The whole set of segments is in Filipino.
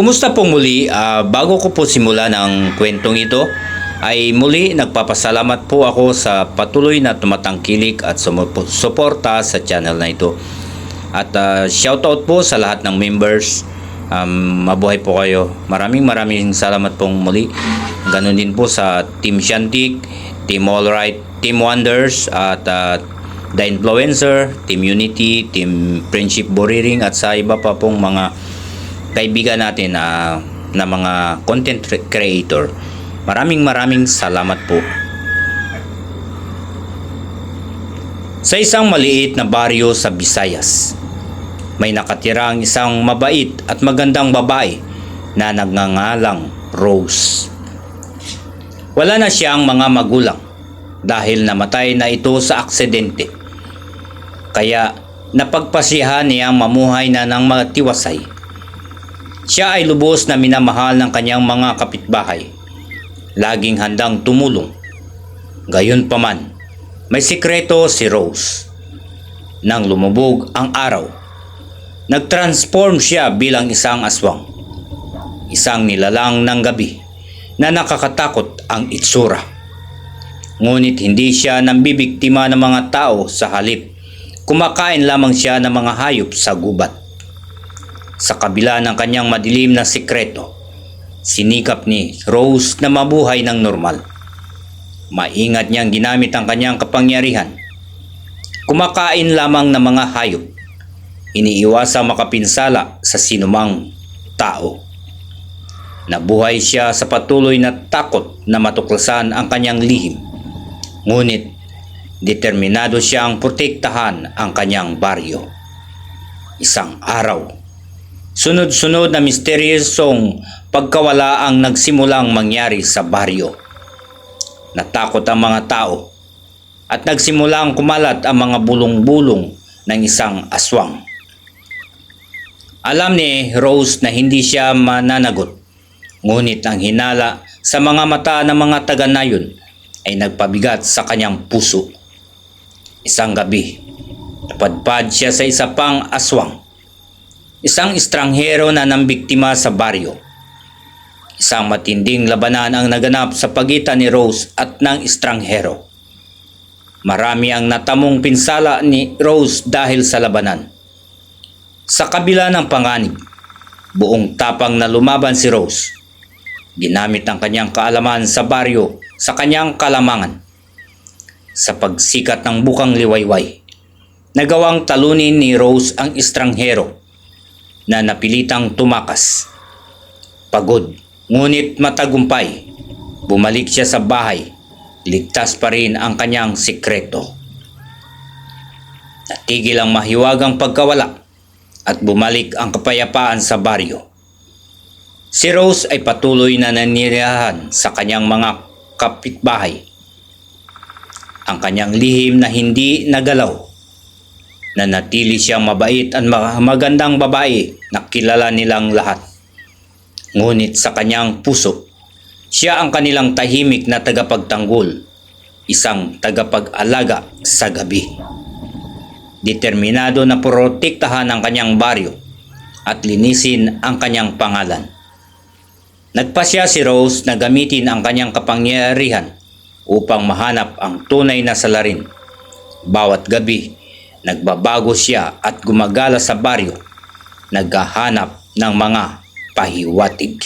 Kumusta po muli? Ah, bago ko po simula ng kwentong ito, ay muli nagpapasalamat po ako sa patuloy na tumatangkilik at sumupo- suporta sa channel na ito. At ah, shoutout po sa lahat ng members. Um, mabuhay po kayo. Maraming maraming salamat pong muli. Ganon din po sa Team Shantik, Team Alright, Team Wonders, at ah, The Influencer, Team Unity, Team Friendship Boriring, at sa iba pa pong mga kaibigan natin na na mga content cre- creator. Maraming maraming salamat po. Sa isang maliit na baryo sa Visayas, may nakatirang isang mabait at magandang babae na nagngangalang Rose. Wala na siyang mga magulang dahil namatay na ito sa aksidente. Kaya napagpasiyahan niyang mamuhay na ng matiwasay. Siya ay lubos na minamahal ng kanyang mga kapitbahay. Laging handang tumulong. Gayon paman, may sikreto si Rose. Nang lumubog ang araw, nagtransform siya bilang isang aswang. Isang nilalang ng gabi na nakakatakot ang itsura. Ngunit hindi siya nambibiktima ng mga tao sa halip. Kumakain lamang siya ng mga hayop sa gubat. Sa kabila ng kanyang madilim na sikreto, sinikap ni Rose na mabuhay ng normal. Maingat niyang ginamit ang kanyang kapangyarihan. Kumakain lamang ng mga hayop. Iniiwasang makapinsala sa sinumang tao. Nabuhay siya sa patuloy na takot na matuklasan ang kanyang lihim. Ngunit determinado siyang protektahan ang kanyang baryo. Isang araw, Sunod-sunod na misteryosong pagkawala ang nagsimulang mangyari sa baryo. Natakot ang mga tao at nagsimulang kumalat ang mga bulong-bulong ng isang aswang. Alam ni Rose na hindi siya mananagot, ngunit ang hinala sa mga mata ng mga taga-nayon ay nagpabigat sa kanyang puso. Isang gabi, napadpad siya sa isa pang aswang Isang estranghero na nambiktima sa baryo. Isang matinding labanan ang naganap sa pagitan ni Rose at ng estranghero. Marami ang natamong pinsala ni Rose dahil sa labanan. Sa kabila ng panganib, buong tapang na lumaban si Rose. Ginamit ang kanyang kaalaman sa baryo sa kanyang kalamangan. Sa pagsikat ng bukang liwayway, nagawang talunin ni Rose ang estranghero na napilitang tumakas. Pagod, ngunit matagumpay. Bumalik siya sa bahay. Ligtas pa rin ang kanyang sikreto. Natigil ang mahiwagang pagkawala at bumalik ang kapayapaan sa baryo. Si Rose ay patuloy na nanirahan sa kanyang mga kapitbahay. Ang kanyang lihim na hindi nagalaw na natili siyang mabait at ma- magandang babae na kilala nilang lahat. Ngunit sa kanyang puso, siya ang kanilang tahimik na tagapagtanggol, isang tagapag-alaga sa gabi. Determinado na protektahan ang kanyang baryo at linisin ang kanyang pangalan. Nagpasya si Rose na gamitin ang kanyang kapangyarihan upang mahanap ang tunay na salarin. Bawat gabi, Nagbabago siya at gumagala sa baryo, naghahanap ng mga pahiwatig.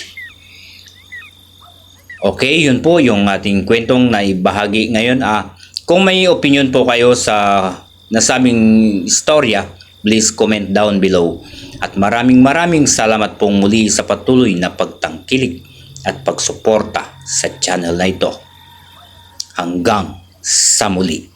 Okay, yun po yung ating kwentong na ibahagi ngayon. Ah, kung may opinion po kayo sa nasabing istorya, please comment down below. At maraming maraming salamat pong muli sa patuloy na pagtangkilik at pagsuporta sa channel na ito. Hanggang sa muli.